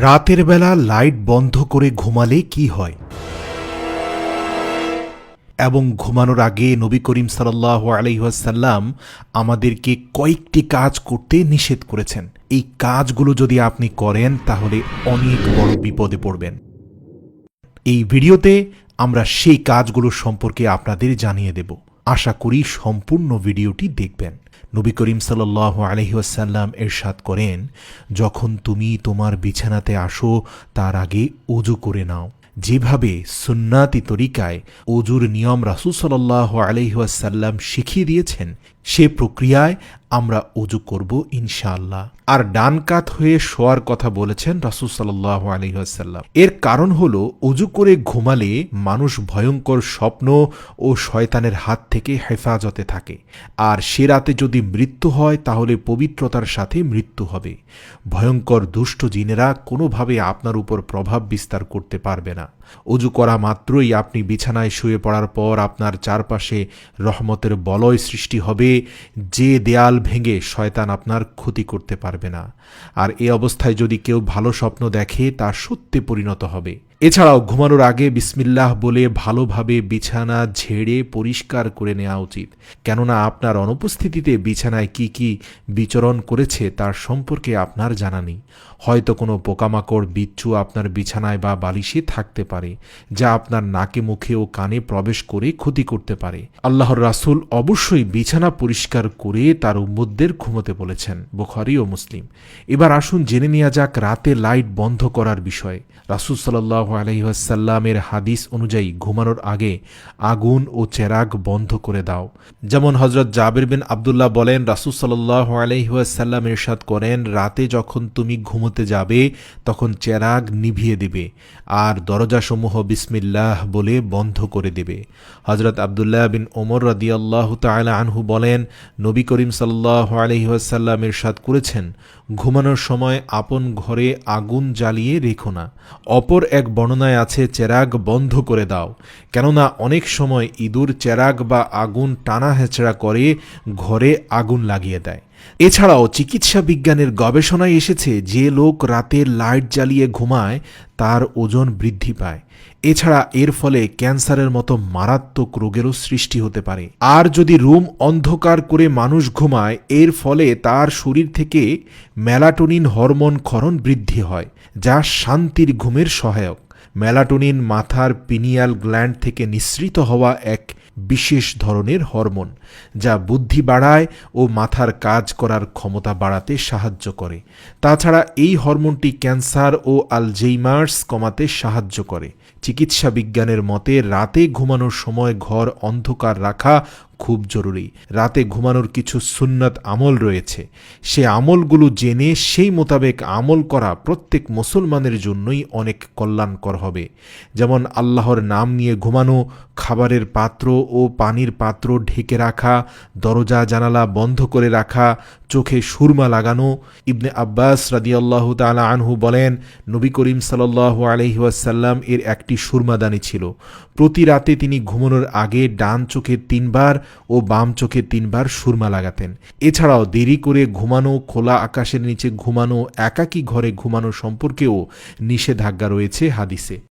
রাতের বেলা লাইট বন্ধ করে ঘুমালে কি হয়? এবং ঘুমানোর আগে নবী করিম সাল্লাহ আলহিহাসাল্লাম আমাদেরকে কয়েকটি কাজ করতে নিষেধ করেছেন। এই কাজগুলো যদি আপনি করেন, তাহলে অনেক বড় বিপদে পড়বেন। এই ভিডিওতে আমরা সেই কাজগুলো সম্পর্কে আপনাদের জানিয়ে দেব। আশা করি সম্পূর্ণ ভিডিওটি দেখবেন। নবী করিম সাল্লাহ আলহিহাসাল্লাম এরশাদ করেন, যখন তুমি তোমার বিছানাতে আসো, তার আগে অজু করে নাও। যেভাবে সুন্নাতি তরিকায় অজুর নিয়ম রাসুল সাল্লাহ আলহিহাসাল্লাম শিখিয়ে দিয়েছেন সে প্রক্রিয়ায় আমরা অজু করব ইনশাআল্লাহ। আর ডান কাত হয়ে শোয়ার কথা বলেছেন রাসুল সাল্লাহ আলহিহাসাল্লাম এর কারণ হল অজু করে ঘুমালে মানুষ ভয়ঙ্কর স্বপ্ন ও শয়তানের হাত থেকে হেফাজতে থাকে। আর সে রাতে যদি মৃত্যু হয়, তাহলে পবিত্রতার সাথে মৃত্যু হবে। ভয়ঙ্কর দুষ্ট জিনেরা কোনোভাবে আপনার উপর প্রভাব বিস্তার করতে পারবে না। অজু করা মাত্রই আপনি বিছানায় শুয়ে পড়ার পর আপনার চারপাশে রহমতের বলয় সৃষ্টি হবে যে দেয়াল ভেঙে শয়তান আপনার ক্ষতি করতে পারবে না। আর এ অবস্থায় যদি কেউ ভালো স্বপ্ন দেখে, তা সত্যি পরিণত হবে। এছাড়াও ঘুমানোর আগে বিসমিল্লাহ বলে ভালোভাবে বিছানা ঝেড়ে পরিষ্কার করে নেওয়া উচিত। কেননা আপনার অনুপস্থিতিতে বিছানায় কি কি বিচরণ করেছে তার সম্পর্কে আপনার জানা নেই। হয়তো কোনো পোকামাকড়, বিচ্ছু আপনার বিছানায় বা বালিশে থাকতে পারে, যা আপনার নাকে, মুখে ও কানে প্রবেশ করে ক্ষতি করতে পারে। আল্লাহর রাসুল অবশ্যই বিছানা পরিষ্কার করে তার উম্মদদের ঘুমোতে বলেছেন, বুখারি ও মুসলিম। এবার আসুন জেনে নেওয়া যাক রাতে লাইট বন্ধ করার বিষয়ে। রাসুল সাল্লাহ আলহিহাসাল্লামের হাদিস অনুযায়ী ঘুমানোর আগে আগুন ও চেরাগ বন্ধ করে দাও। যেমন হজরত জাবির বিন আবদুল্লাহ বলেন, রাসুল সাল্লাহ আলহিহাসাল্লাম এরশাদ করেন, রাতে যখন তুমি ঘুমোতে যাবে তখন চেরাগ নিভিয়ে দিবে আর দরজাসমূহ বিসমিল্লাহ বলে বন্ধ করে দেবে। হজরত আবদুল্লাহ বিন ওমর রদিয়াল্লাহ তালা আনহু বলেন, নবী করিম সাল্লাহ আলহিহাসাল্লাম এরশাদ করেছেন ঘুমানোর সময় আপন ঘরে আগুন জ্বালিয়ে রেখো না। অপর এক বর্ণনায় আছে, চেরাগ বন্ধ করে দাও। কেননা অনেক সময় ইঁদুর চেরাগ বা আগুন টানা হেঁচড়া করে, ঘরে আগুন লাগিয়ে দেয়। এছাড়াও চিকিৎসা বিজ্ঞানের গবেষণায় এসেছে যে লোক রাতে লাইট জ্বালিয়ে ঘুমায়, তার ওজন বৃদ্ধি পায়। এছাড়া এর ফলে ক্যান্সারের মতো মারাত্মক রোগেরও সৃষ্টি হতে পারে। আর যদি রুম অন্ধকার করে মানুষ ঘুমায়, এর ফলে তার শরীর থেকে ম্যালাটোনিন হরমোন ক্ষরণ বৃদ্ধি হয়, যা শান্তির ঘুমের সহায়ক। ম্যালাটোনিন মাথার পিনিয়াল গ্ল্যান্ড থেকে নিঃসৃত হওয়া এক বিশেষ ধরনের হরমোন, যা বুদ্ধি বাড়ায় ও মাথার কাজ করার ক্ষমতা বাড়াতে সাহায্য করে। তাছাড়া এই হরমোনটি ক্যান্সার ও আলজেইমার্স কমাতে সাহায্য করে। চিকিৎসা বিজ্ঞানের মতে, রাতে ঘুমানোর সময় ঘর অন্ধকার রাখা খুব জরুরি। রাতে ঘুমানোর কিছু সুন্নত আমল রয়েছে। সে আমলগুলো জেনে সেই মোতাবেক আমল করা প্রত্যেক মুসলমানের জন্যই অনেক কল্যাণকর হবে। যেমন আল্লাহর নাম নিয়ে ঘুমানো, খাবারের পাত্র ও পানির পাত্র ঢেকে রাখা, দরজা, জানালা বন্ধ করে রাখা, চোখে সুরমা লাগানো। ইবনে আব্বাস রাদিয়াল্লাহু তালা আনহু বলেন, নবী করিম সাল্লাহ আলহিউসাল্লাম এর একটি সুরমাদানি ছিল। প্রতি রাতে তিনি ঘুমানোর আগে ডান চোখে তিনবার ও বাম চোখে তিনবার সুরমা লাগাতেন। এছাড়াও দেরি করে ঘুমানো, খোলা আকাশের নিচে ঘুমানো, একাকী ঘরে ঘুমানো সম্পর্কেও নিষেধাজ্ঞা রয়েছে হাদিসে।